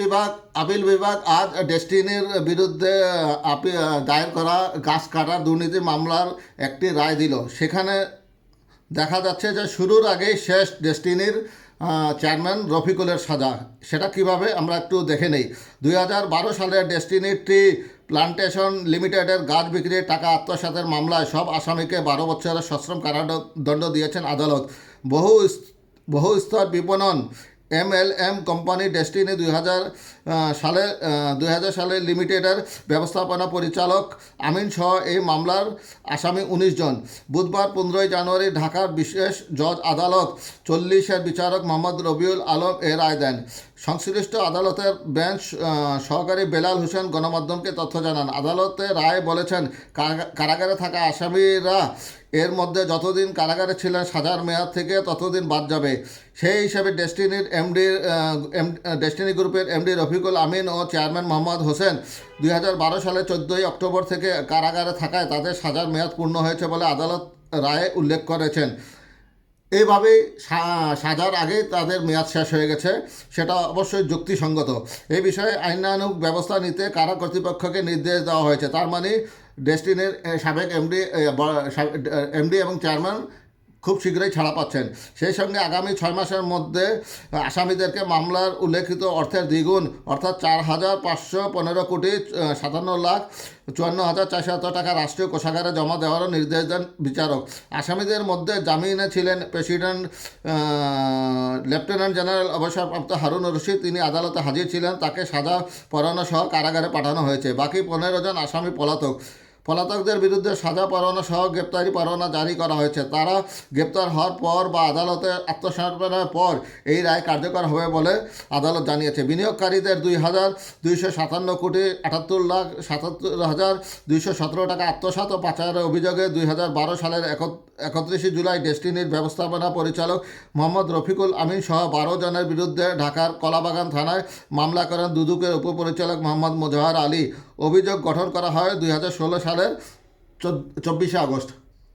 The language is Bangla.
বিভাগ, আপিল বিভাগ আজ ডেস্টিনির বিরুদ্ধে দায়ের করা গাছ কাটার দুর্নীতি মামলার একটি রায় দিল। সেখানে দেখা যাচ্ছে যে শুরুর আগেই শেষ ডেস্টিনির চেয়ারম্যান রফিকুলের সাজা। সেটা কীভাবে আমরা একটু দেখে নেই। দুই হাজার বারো সালে ডেস্টিনি ট্রি প্লান্টেশন লিমিটেডের গাছ বিক্রির টাকা আত্মসাতের মামলায় সব আসামিকে বারো বছরের সশ্রম কারাদণ্ড দিয়েছেন আদালত। বহু বহু স্তর বিপণন M L M company Destiny দুই হাজার সালে দুই হাজার সালে লিমিটেডের ব্যবস্থাপনা পরিচালক আমিন সহ এই মামলার আসামি উনিশ জন। বুধবার পনেরোই জানুয়ারি ঢাকার বিশেষ জজ আদালত চল্লিশের বিচারক মোহাম্মদ রবিউল আলম এ রায় দেন। সংশ্লিষ্ট আদালতের বেঞ্চ সহকারী বেলাল হোসেন গণমাধ্যমকে তথ্য জানান। আদালতে রায় বলেছেন কারা- কারাগারে থাকা আসামিরা এর মধ্যে যতদিন কারাগারে ছিলেন সাজার মেয়াদ থেকে ততদিন বাদ যাবে। সেই হিসাবে ডেস্টিনির এমডি ডেস্টিনি গ্রুপের এমডি রফিকুল আমিন ও চেয়ারম্যান মোহাম্মদ হোসেন দুই হাজার বারো সালে চোদ্দোই অক্টোবর থেকে কারাগারে থাকায় তাদের সাজার মেয়াদ পূর্ণ হয়েছে বলে আদালত রায়ে উল্লেখ করেছেন। এইভাবেই সাজার আগেই তাদের মেয়াদ শেষ হয়ে গেছে, সেটা অবশ্যই যুক্তিসঙ্গত। এই বিষয়ে আইনানুগ ব্যবস্থা নিতে কারা কর্তৃপক্ষকে নির্দেশ দেওয়া হয়েছে, তার মানে ডেস্টিনের সাবেক এমডি এমডি এবং চেয়ারম্যান খুব শীঘ্রই ছাড়া পাচ্ছেন। সেই সঙ্গে আগামী ছয় মাসের মধ্যে আসামিদেরকে মামলার উল্লেখিত অর্থের দ্বিগুণ, অর্থাৎ চার হাজার পাঁচশো পনেরো কোটি সাতান্ন লাখ চুয়ান্ন হাজার চারশো টাকা রাষ্ট্রীয় কোষাগারে জমা দেওয়ারও নির্দেশ দেন বিচারক। আসামিদের মধ্যে জামিনে ছিলেন প্রেসিডেন্ট লেফটেন্যান্ট জেনারেল অবসরপ্রাপ্ত হারুন রশিদ, তিনি আদালতে হাজির ছিলেন, তাকে সাজা পরানো সহ কারাগারে পাঠানো হয়েছে। বাকি পনেরো জন আসামি পলাতক। পলাতকদের বিরুদ্ধে সাজা পরোয়ানা সহ গ্রেপ্তারি পরোয়ানা জারি করা হয়েছে। তারা গ্রেপ্তার হওয়ার পর বা আদালতে আত্মসমর্পণের পর এই রায় কার্যকর হবে বলে আদালত জানিয়েছে। বিনিয়োগকারীদের দুই হাজার দুইশো সাতান্ন কোটি আটাত্তর লাখ সাতাত্তর হাজার দুইশো সতেরো টাকা আত্মসাৎ ও পাচারের অভিযোগে দুই হাজার বারো সালের একত্রিশে জুলাই ডেস্টিনির ব্যবস্থাপনা পরিচালক মোহাম্মদ রফিকুল আমিন সহ বারো জনের বিরুদ্ধে ঢাকার কলাবাগান থানায় মামলা করেন দুদুকের উপপরিচালক মোহাম্মদ মোজাহার আলী। অভিযোগ গঠন করা হয় দুই হাজার ষোলো সালের চব্বিশে আগস্ট।